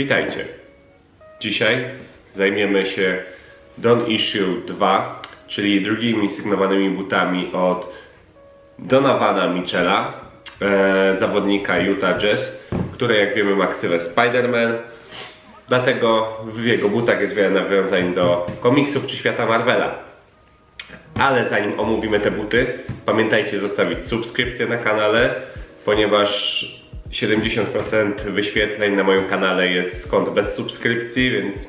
Witajcie. Dzisiaj zajmiemy się Don Issue 2, czyli drugimi sygnowanymi butami od Donovana Michela, e, zawodnika Utah Jazz, który jak wiemy ma ksywę Spider-Man. Dlatego w jego butach jest wiele nawiązań do komiksów czy świata Marvela. Ale zanim omówimy te buty, pamiętajcie zostawić subskrypcję na kanale, ponieważ 70% wyświetleń na moim kanale jest kont bez subskrypcji, więc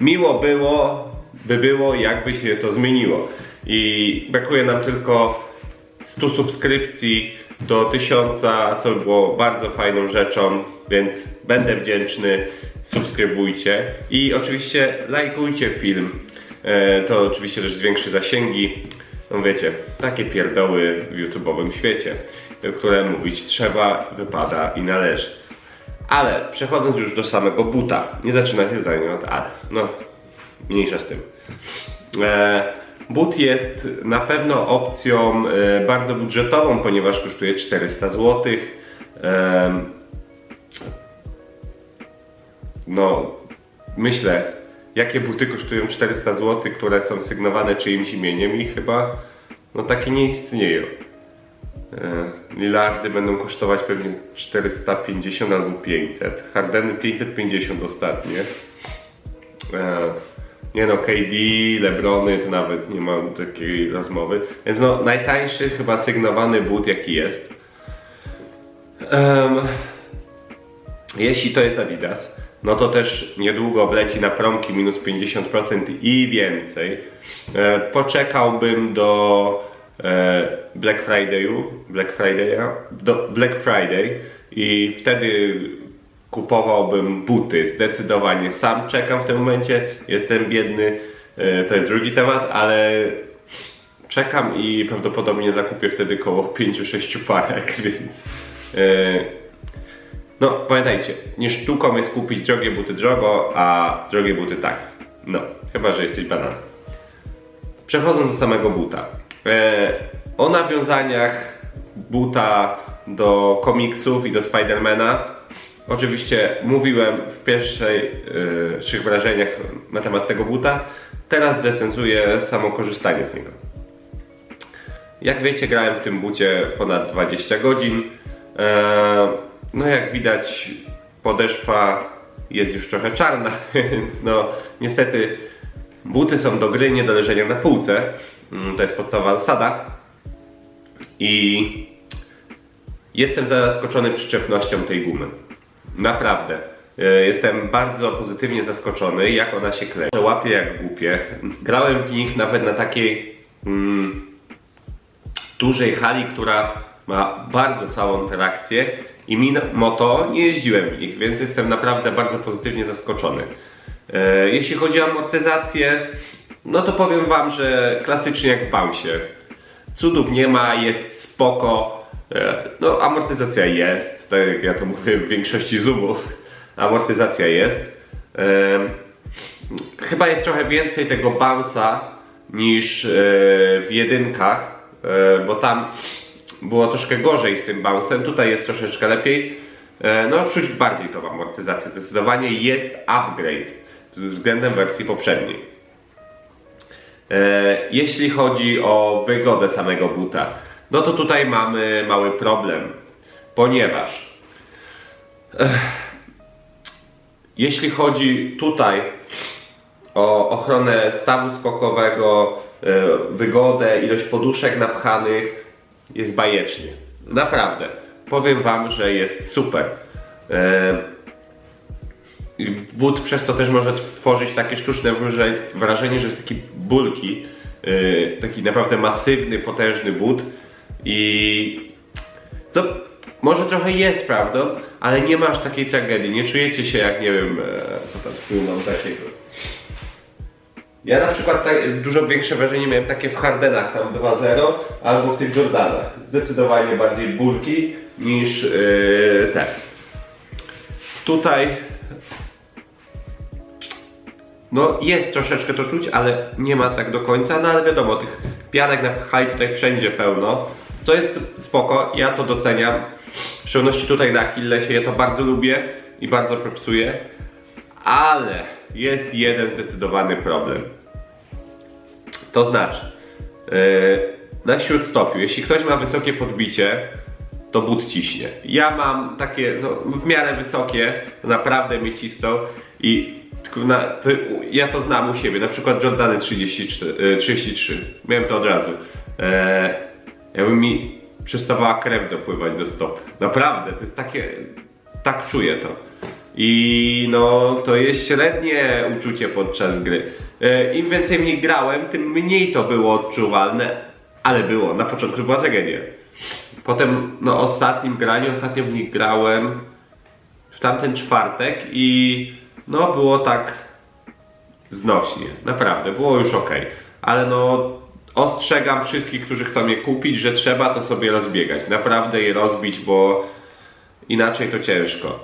miło było, by było, jakby się to zmieniło. I brakuje nam tylko 100 subskrypcji do 1000, co by było bardzo fajną rzeczą, więc będę wdzięczny. Subskrybujcie i oczywiście lajkujcie film. E, To oczywiście też zwiększy zasięgi. No wiecie, takie pierdoły w YouTube'owym świecie, które mówić trzeba, wypada i należy. Ale przechodząc już do samego buta, nie zaczyna się zdanie od ale. No, mniejsza z tym. E, but jest na pewno opcją e, bardzo budżetową, ponieważ kosztuje 400 zł. E, no, myślę, jakie buty kosztują 400 zł, które są sygnowane czyimś imieniem i chyba no takie nie istnieją. E, Lillardy będą kosztować pewnie 450 albo 500. Hardeny 550 ostatnie. E, nie no, KD, Lebrony to nawet nie ma takiej rozmowy. Więc no, najtańszy chyba sygnowany but jaki jest. Em, jeśli to jest Adidas, no to też niedługo wleci na promki minus 50% i więcej. E, poczekałbym do Black Friday'u, Black Friday'a, Black Friday i wtedy kupowałbym buty. Zdecydowanie sam czekam w tym momencie, jestem biedny, e, to jest drugi temat, ale czekam i prawdopodobnie zakupię wtedy koło 5-6 parek, więc e, no, pamiętajcie, nie sztuką jest kupić drogie buty drogo, a drogie buty tak. No, chyba, że jesteś bananem. Przechodząc do samego buta. E, o nawiązaniach buta do komiksów i do Spidermana oczywiście mówiłem w pierwszych e, wrażeniach na temat tego buta. Teraz zrecenzuję samo korzystanie z niego. Jak wiecie, grałem w tym bucie ponad 20 godzin. Eee, No jak widać, podeszwa jest już trochę czarna, więc no niestety buty są do gry, nie do leżenia na półce. Mm, To jest podstawowa zasada. I jestem zaskoczony przyczepnością tej gumy. Naprawdę. E, Jestem bardzo pozytywnie zaskoczony, jak ona się klei. Łapie jak głupie. Grałem w nich nawet na takiej mm, dużej hali, która ma bardzo całą interakcję i mimo to nie jeździłem w nich, więc jestem naprawdę bardzo pozytywnie zaskoczony. E, Jeśli chodzi o amortyzację, no to powiem Wam, że klasycznie jak w Bounce. Cudów nie ma, jest spoko. E, No amortyzacja jest, tak jak ja to mówię w większości zoomów, amortyzacja jest. E, Chyba jest trochę więcej tego bounce'a niż e, w jedynkach, bo tam było troszkę gorzej z tym bounce'em, tutaj jest troszeczkę lepiej. No czuć bardziej tą amortyzację, zdecydowanie jest upgrade względem wersji poprzedniej. E, Jeśli chodzi o wygodę samego buta, no to tutaj mamy mały problem, ponieważ jeśli chodzi tutaj o ochronę stawu skokowego, e, wygodę, ilość poduszek napchanych, jest bajecznie. Naprawdę. Powiem Wam, że jest super. But przez to też może tworzyć takie sztuczne wraże- wrażenie, że jest taki bulki, yy, taki naprawdę masywny, potężny but i to może trochę jest prawdą, ale nie ma aż takiej tragedii, nie czujecie się jak nie wiem, e, co tam z tyłu mam takiego. Ja na przykład tak, dużo większe wrażenie miałem takie w Hardenach tam 2.0 albo w tych Jordanach. Zdecydowanie bardziej bulki niż yy, te. Tutaj no jest troszeczkę to czuć, ale nie ma tak do końca, no ale wiadomo, tych pianek napchali tutaj wszędzie pełno, co jest spoko, ja to doceniam. W szczególności tutaj na Achillesie, ja to bardzo lubię i bardzo propsuję, Ale jest jeden zdecydowany problem. To znaczy, yy, na śródstopiu, jeśli ktoś ma wysokie podbicie, to but ciśnie. Ja mam takie no, w miarę wysokie, naprawdę mnie cisną i na, to, ja to znam u siebie, na przykład Jordany 34, e, 33, miałem to od razu. E, jakby mi przestawała krew dopływać do stop. Naprawdę, to jest takie, tak czuję to. I no, to jest średnie uczucie podczas gry. E, Im więcej w nich grałem, tym mniej to było odczuwalne, ale było. Na początku była tragedia. Potem, no, ostatnim graniu, ostatnio w nich grałem w tamten czwartek i no, było tak znośnie. Naprawdę, było już ok. Ale no, ostrzegam wszystkich, którzy chcą je kupić, że trzeba to sobie rozbiegać. Naprawdę je rozbić, bo inaczej to ciężko.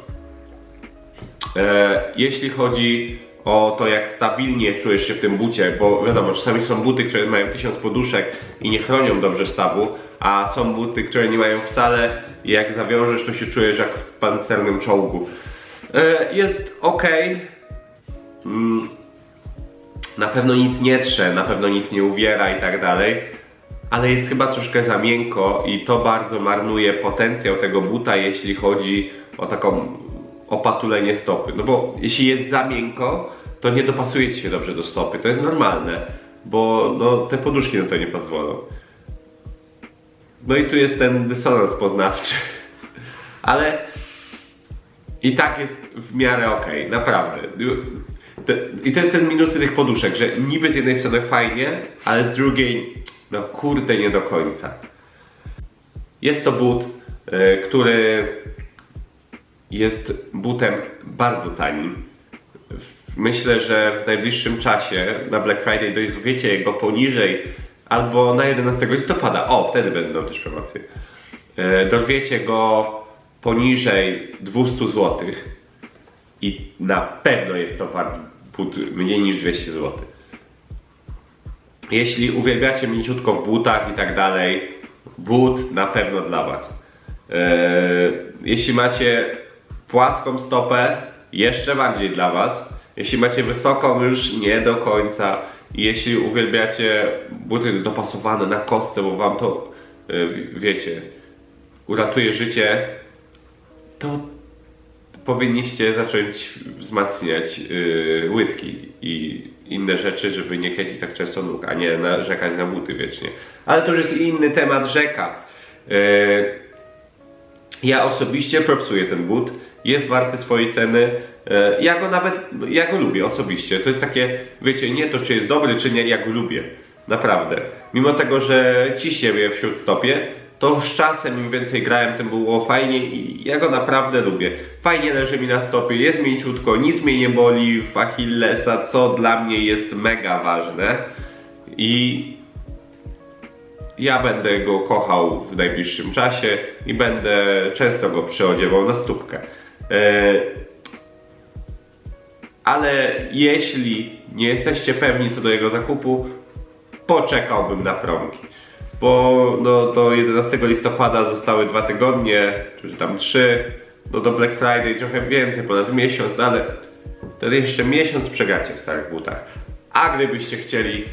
E, jeśli chodzi o to, jak stabilnie czujesz się w tym bucie, bo wiadomo, czasami są buty, które mają tysiąc poduszek i nie chronią dobrze stawu, a są buty, które nie mają wcale i jak zawiążesz, to się czujesz jak w pancernym czołgu. E, jest ok. Mm, na pewno nic nie trze, na pewno nic nie uwiera i tak dalej, ale jest chyba troszkę za miękko i to bardzo marnuje potencjał tego buta, jeśli chodzi o taką opatulenie stopy. No bo jeśli jest za miękko, to nie dopasuje ci się dobrze do stopy. To jest normalne, bo no, te poduszki na to nie pozwolą. No i tu jest ten dysonans poznawczy. Ale i tak jest w miarę okej, naprawdę. Te- I to jest ten minusy tych poduszek, że niby z jednej strony fajnie, ale z drugiej, no kurde, nie do końca. Jest to but, y, który jest butem bardzo tanim. Myślę, że w najbliższym czasie na Black Friday dowiecie go poniżej albo na 11 listopada. O, wtedy będą też promocje. E, Dorwiecie go poniżej 200 zł i na pewno jest to wart mniej niż 200 zł. Jeśli uwielbiacie mięciutko w butach i tak dalej, but na pewno dla Was. Eee, jeśli macie płaską stopę, jeszcze bardziej dla Was. Jeśli macie wysoką, już nie do końca. Jeśli uwielbiacie buty dopasowane na kostce, bo Wam to, e, wiecie, uratuje życie, to powinniście zacząć wzmacniać yy, łydki i inne rzeczy, żeby nie kręcić tak często nóg, a nie narzekać na buty wiecznie. Ale to już jest inny temat rzeka. Yy, ja osobiście propsuję ten but, jest warty swojej ceny. Yy, Ja go nawet, ja go lubię osobiście. To jest takie, wiecie, nie to czy jest dobry, czy nie, ja go lubię. Naprawdę. Mimo tego, że ciśnie mnie w śródstopie, to z czasem im więcej grałem, tym było fajnie i ja go naprawdę lubię. Fajnie leży mi na stopie, jest mięciutko, nic mnie nie boli w Achillesa, co dla mnie jest mega ważne. I ja będę go kochał w najbliższym czasie i będę często go przyodziewał na stópkę. E, ale jeśli nie jesteście pewni co do jego zakupu, poczekałbym na promki. Bo no, do 11 listopada zostały dwa tygodnie, czy tam trzy, no do Black Friday trochę więcej, ponad miesiąc, ale wtedy jeszcze miesiąc przegacie w starych butach. A gdybyście chcieli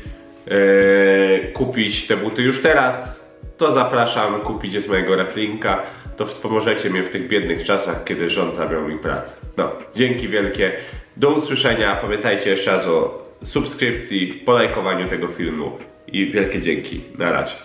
e, kupić te buty już teraz, to zapraszam kupić je z mojego reflinka. To wspomożecie mnie w tych biednych czasach, kiedy rząd zabrał mi pracę. No, dzięki wielkie. Do usłyszenia. Pamiętajcie jeszcze raz o subskrypcji, polajkowaniu tego filmu i wielkie dzięki. Na razie.